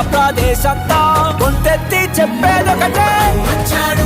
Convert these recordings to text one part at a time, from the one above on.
ప్రదేశంతా. కొంతెత్తి చెప్పేదొకటే. వచ్చాడు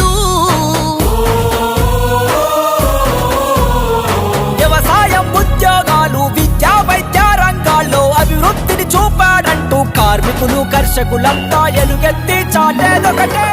కార్మికులు కర్షకులంతా ఎలుగెత్తి చాటేదొకటే.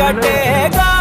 कटेगा।